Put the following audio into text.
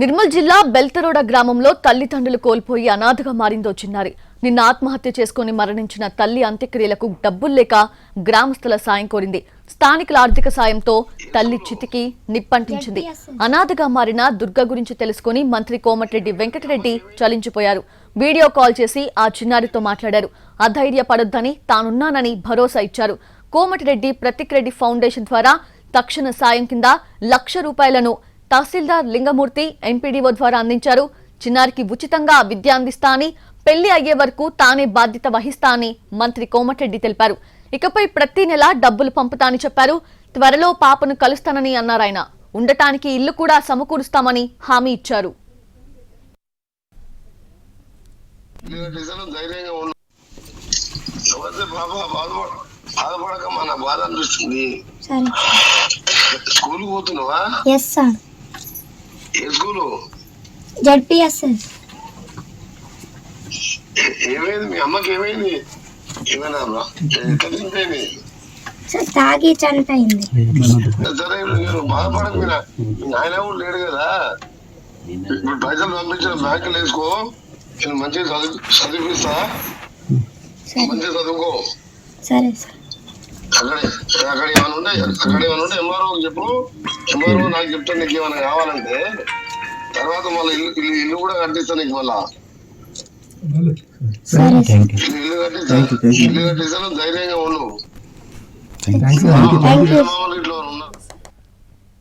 నిర్మల్ జిల్లా బెల్తరోడ గ్రామంలో తల్లిదండ్రులు కోల్పోయి అనాథగా మారిందో చిన్నారి. నిన్న ఆత్మహత్య చేసుకుని మరణించిన తల్లి అంత్యక్రియలకు డబ్బులు లేక గ్రామస్తుల సాయం కోరింది. స్థానికుల ఆర్థిక సాయంతో తల్లి చితికి నిప్పంటించింది. అనాథగా మారిన దుర్గ గురించి తెలుసుకుని మంత్రి కోమటిరెడ్డి వెంకటరెడ్డి చలించిపోయారు. వీడియో కాల్ చేసి ఆ చిన్నారితో మాట్లాడారు. అధైర్యపడొద్దని తానున్నానని భరోసా ఇచ్చారు. కోమటిరెడ్డి ప్రతిక్ రెడ్డి ఫౌండేషన్ ద్వారా తక్షణ సాయం కింద లక్ష రూపాయలను తహసీల్దార్ లింగమూర్తి ఎంపీడీఓ ద్వారా అందించారు. చిన్నారికి ఉచితంగా విద్య అందిస్తా అని పెళ్ళి అయ్యే వరకు తానే బాధ్యత వహిస్తా అని మంత్రి కోమటిరెడ్డి తెలిపారు. ఇకపై ప్రతి నెల డబ్బులు పంపుతా అని చెప్పారు. త్వరలో పాపను కలుస్తానని అన్నారు ఆయన. ఉండటానికి ఇల్లు కూడా సమకూరుస్తామని హామీ ఇచ్చారు. బాధ అనిపిస్తుంది. స్కూల్ పోతున్నావా? ఎస్ సార్ ఏ స్కూలు జడ్పిఎస్ సార్ ఏ- ఏమైంది? మీ అమ్మకి ఏమైంది? ఏమైనా చనిపోయింది సార్ తాగి చనిపోయింది. సరే నేను బాధపడకు మీ నా- మీ నాయన కూడా లేడు కదా. ఇప్పుడు పైసలు పంపించిన బ్యాంకులు వేసుకో. నేను మంచిగా చదువు చదివిస్తా. మంచిగా చదువుకో. సరే సార్. అక్కడే అక్కడ ఏమైనా ఉంటే అక్కడ ఏమైనా ఉంటే ఎంఆర్ఓ చెప్పు. ఎంఆర్ఓ నాకు చెప్తాను నీకు ఏమైనా కావాలంటే తర్వాత మళ్ళీ ఇల్లు ఇల్లు ఇల్లు కూడా కట్టిస్తా నీకు మళ్ళా. ఇల్లు ఇల్లు కట్టిస్తా. ఇల్లు కట్టిస్తాను ధైర్యంగా ఉండు. ఇట్లా ఉన్నా